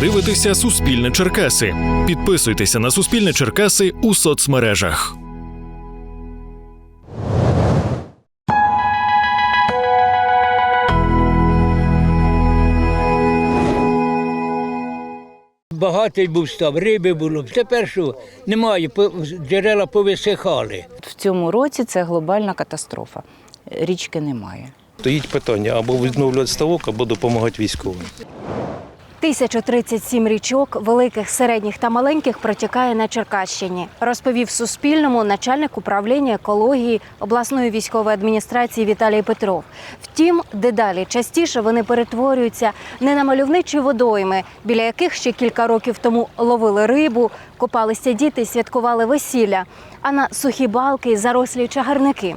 дивитеся Суспільне Черкаси. Підписуйтеся на Суспільне Черкаси у соцмережах. Багатий був став, риби було. Тепер що? Немає, по- джерела повисихали. В цьому році це глобальна катастрофа. Річки немає. Стоїть питання або відновлювати ставок, або допомагати військовим. 1037 річок, великих, середніх та маленьких, протікає на Черкащині, розповів Суспільному начальник управління екології обласної військової адміністрації Віталій Петров. Втім, дедалі частіше вони перетворюються не на мальовничі водойми, біля яких ще кілька років тому ловили рибу, купалися діти, святкували весілля, а на сухі балки зарослі чагарники.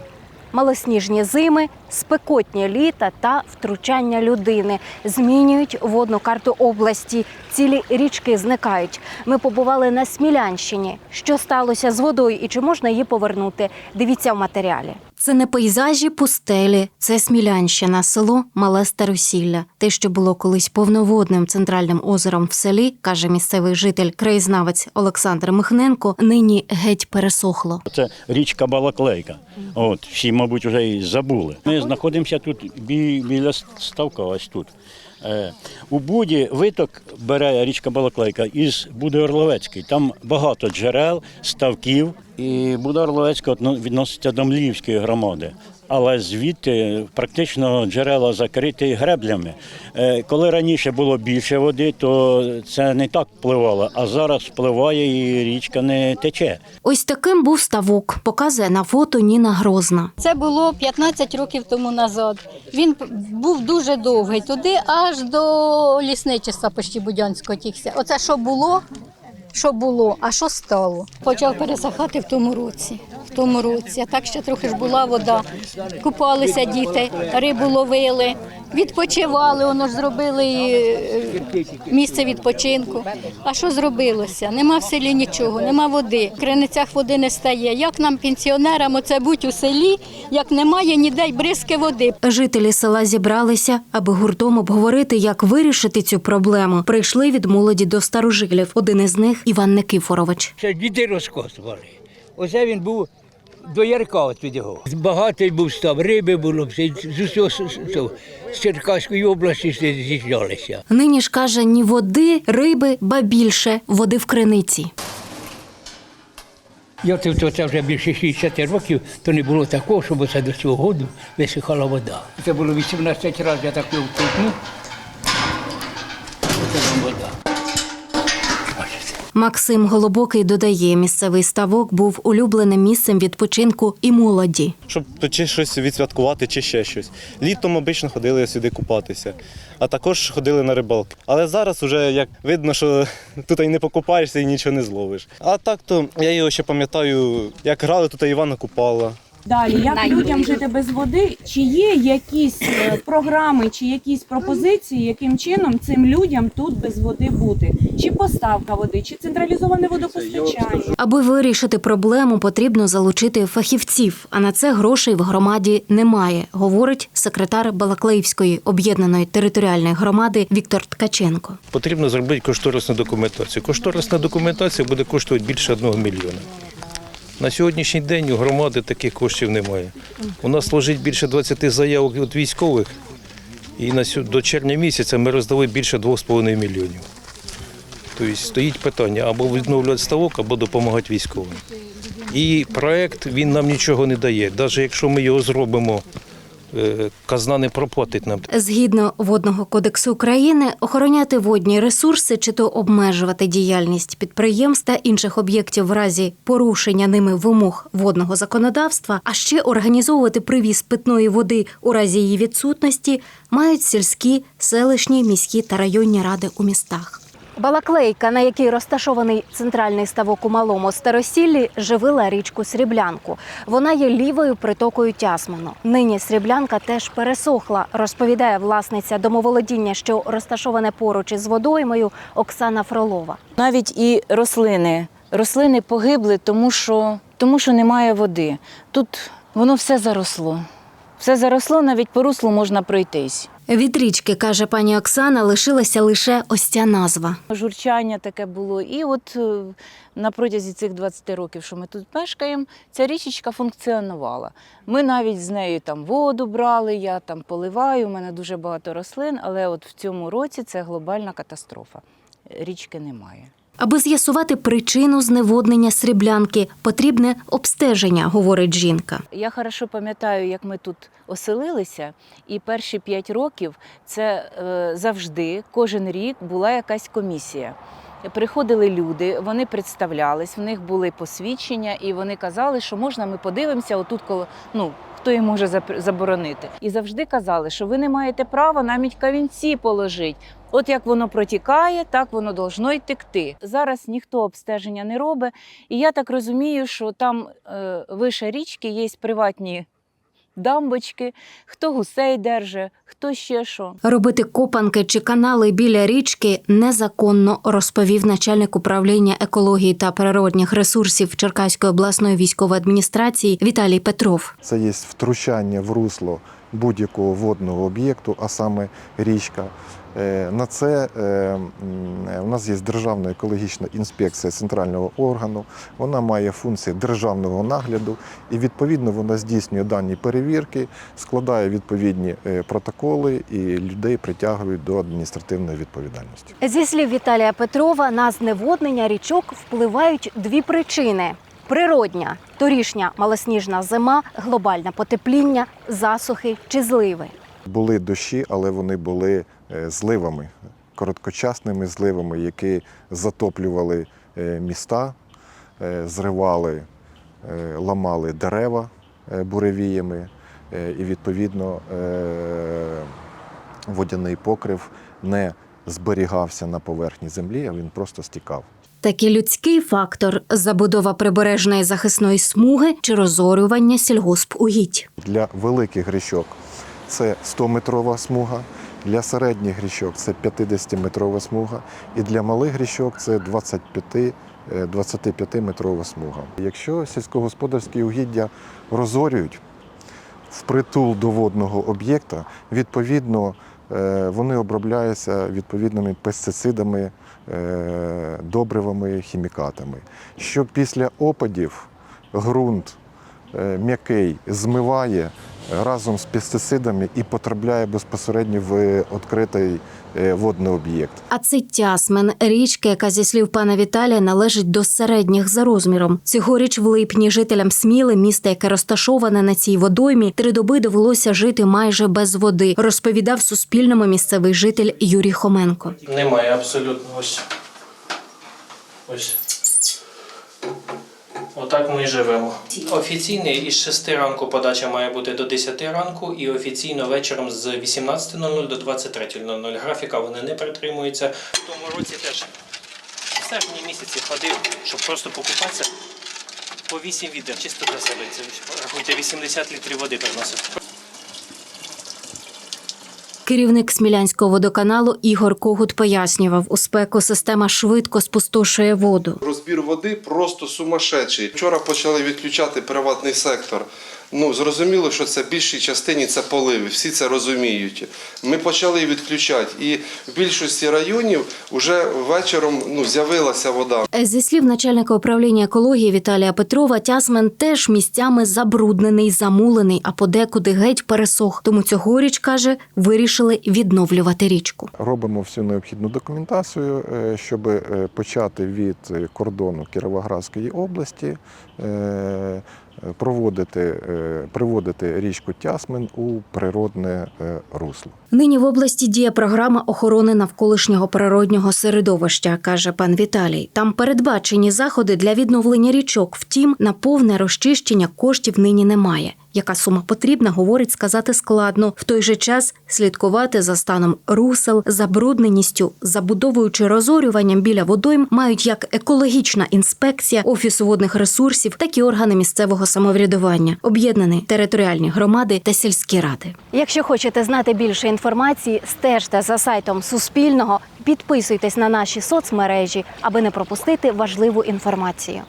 Малосніжні зими, спекотні літа та втручання людини змінюють водну карту області. Цілі річки зникають. Ми побували на Смілянщині. Що сталося з водою і чи можна її повернути? Дивіться в матеріалі. Це не пейзажі пустелі, це Смілянщина, село Мале Старосілля. Те, що було колись повноводним центральним озером в селі, каже місцевий житель, краєзнавець Олександр Михненко, нині геть пересохло. Це річка Балаклейка. От, всі, мабуть, вже і забули. Ми знаходимося тут бі- біля ставка, ось тут. Е, у Буді виток бере річка Балаклейка із Буди Орловецький. Там багато джерел, ставків. І Буда Орловецька відноситься до Мліївської громади. Але звідти практично джерела закриті греблями. Е, Коли раніше було більше води, то це не так впливало, а зараз впливає і річка не тече. Ось таким був ставок, показує на фото Ніна Грозна. Це було 15 років тому назад. Він був дуже довгий туди, аж до лісничества почти Будянського тікся. Оце що було, що було, а що стало. Почав пересихати в тому році. В тому році. А так ще трохи ж була вода. Купалися діти, рибу ловили, відпочивали, воно ж зробили е, місце відпочинку. А що зробилося? Нема в селі нічого, нема води. В криницях води не стає. Як нам, пенсіонерам, оце бути у селі, як немає ніде й бризки води. Жителі села зібралися, аби гуртом обговорити, як вирішити цю проблему. Прийшли від молоді до старожилів. Один із них Іван Никифорович. Це діти розкосували. Оце він був до Ярка от від його. Багатий був став, риби було, все, з усього з Черкаської області з'їжджалися. Нині ж каже ні води, риби, ба більше води в криниці. Я це, то це вже більше 60 років, то не було такого, щоб оце до цього году висихала вода. Це було 18 разів, я так його втикнув. Максим Голобокий додає, місцевий ставок був улюбленим місцем відпочинку і молоді. щоб чи щось відсвяткувати, чи ще щось. Літом обично ходили сюди купатися, а також ходили на рибалки. Але зараз вже як видно, що тут і не покупаєшся і нічого не зловиш. А так то я його ще пам'ятаю, як грали тут Івана Купала. Далі, як людям жити без води? Чи є якісь е, програми, чи якісь пропозиції, яким чином цим людям тут без води бути? Чи поставка води, чи централізоване водопостачання? Аби вирішити проблему, потрібно залучити фахівців. А на це грошей в громаді немає, говорить секретар Балаклеївської об'єднаної територіальної громади Віктор Ткаченко. Потрібно зробити кошторисну документацію. Кошторисна документація буде коштувати більше одного мільйона. На сьогоднішній день у громади таких коштів немає. У нас лежить більше 20 заявок від військових, і на до червня місяця ми роздали більше 2,5 мільйонів. Тобто стоїть питання або відновлювати ставок, або допомагати військовим. І проект він нам нічого не дає. Навіть якщо ми його зробимо, казна не проплатить нам. Згідно водного кодексу України, охороняти водні ресурси чи то обмежувати діяльність підприємств та інших об'єктів в разі порушення ними вимог водного законодавства, а ще організовувати привіз питної води у разі її відсутності, мають сільські, селищні, міські та районні ради у містах. Балаклейка, на якій розташований центральний ставок у малому старосіллі, живила річку Сріблянку. Вона є лівою притокою Тясмину. Нині Сріблянка теж пересохла, розповідає власниця домоволодіння, що розташоване поруч із водоймою Оксана Фролова. Навіть і рослини. Рослини погибли, тому що, тому що немає води. Тут воно все заросло. Все заросло, навіть по руслу можна пройтись. Від річки, каже пані Оксана, лишилася лише ось ця назва. Журчання таке було. І от е, на протязі цих 20 років, що ми тут мешкаємо, ця річечка функціонувала. Ми навіть з нею там воду брали, я там поливаю, у мене дуже багато рослин, але от в цьому році це глобальна катастрофа. Річки немає. Аби з'ясувати причину зневоднення сріблянки, потрібне обстеження, говорить жінка. Я хорошо пам'ятаю, як ми тут оселилися, і перші п'ять років це е, завжди, кожен рік була якась комісія. Приходили люди, вони представлялись, в них були посвідчення, і вони казали, що можна, ми подивимося отут коло. Ну, хто їм може заборонити. І завжди казали, що ви не маєте права навіть камінці положити. От як воно протікає, так воно должно й текти. Зараз ніхто обстеження не робить. І я так розумію, що там е, вище річки є приватні дамбочки, хто гусей держи, хто ще що. Робити копанки чи канали біля річки незаконно, розповів начальник управління екології та природних ресурсів Черкаської обласної військової адміністрації Віталій Петров. Це є втручання в русло будь-якого водного об'єкту, а саме річка. Е, На це е, у нас є Державна екологічна інспекція центрального органу. Вона має функції державного нагляду і відповідно вона здійснює дані перевірки, складає відповідні е, протоколи і людей притягують до адміністративної відповідальності. Зі слів Віталія Петрова, на зневоднення річок впливають дві причини: природня, торішня малосніжна зима, глобальне потепління, засухи чи зливи. Були дощі, але вони були е, зливами, короткочасними зливами, які затоплювали е, міста, е, зривали, ламали дерева буревіями, і відповідно водяний покрив не зберігався на поверхні землі, а він просто стікав. Так і людський фактор забудова прибережної захисної смуги чи розорювання сільгоспугідь. Для великих річок це 100-метрова смуга, для середніх річок це 50-метрова смуга, і для малих річок це 25 е, 25-метрова смуга. Якщо сільськогосподарські угіддя розорюють впритул до водного об'єкта, відповідно вони обробляються відповідними пестицидами, е, добривами, хімікатами. Що після опадів ґрунт е, м'який змиває разом з пестицидами і потрапляє безпосередньо в відкритий е, водний об'єкт. А це Тясмен, річка, яка зі слів пана Віталія належить до середніх за розміром. Цьогоріч в липні жителям Сміли, міста, яке розташоване на цій водоймі, три доби довелося жити майже без води, розповідав Суспільному місцевий житель Юрій Хоменко. Немає абсолютно ось. Ось. Отак ми живемо. Офіційний із 6 ранку подача має бути до 10 ранку і офіційно вечором з 18.00 до 23.00. Графіка вони не притримуються. В тому році теж в серпні місяці ходив, щоб просто покупатися. По 8 відер, чисто для себе. Це рахуйте, 80 літрів води приносив. Керівник Смілянського водоканалу Ігор Когут пояснював, у спеку система швидко спустошує воду. Розбір води просто сумасшедший. Вчора почали відключати приватний сектор. Ну зрозуміло, що це в більшій частині це поливи. Всі це розуміють. Ми почали відключати, і в більшості районів вже вечором ну з'явилася вода. Зі слів начальника управління екології Віталія Петрова, Тясмен теж місцями забруднений, замулений, а подекуди геть пересох. Тому цьогоріч каже, вирішили відновлювати річку. Робимо всю необхідну документацію, е, щоб е, почати від е, кордону Кіровоградської області, е, проводити, е, приводити річку Тясмин у природне е, русло. Нині в області діє програма охорони навколишнього природнього середовища, каже пан Віталій. Там передбачені заходи для відновлення річок. Втім, на повне розчищення коштів нині немає. Яка сума потрібна, говорить сказати складно. В той же час слідкувати за станом русел, забрудненістю, забудовою чи розорюванням біля водойм мають як екологічна інспекція офісу водних ресурсів, так і органи місцевого самоврядування, об'єднані територіальні громади та сільські ради. Якщо хочете знати більше інформації, стежте за сайтом Суспільного, підписуйтесь на наші соцмережі, аби не пропустити важливу інформацію.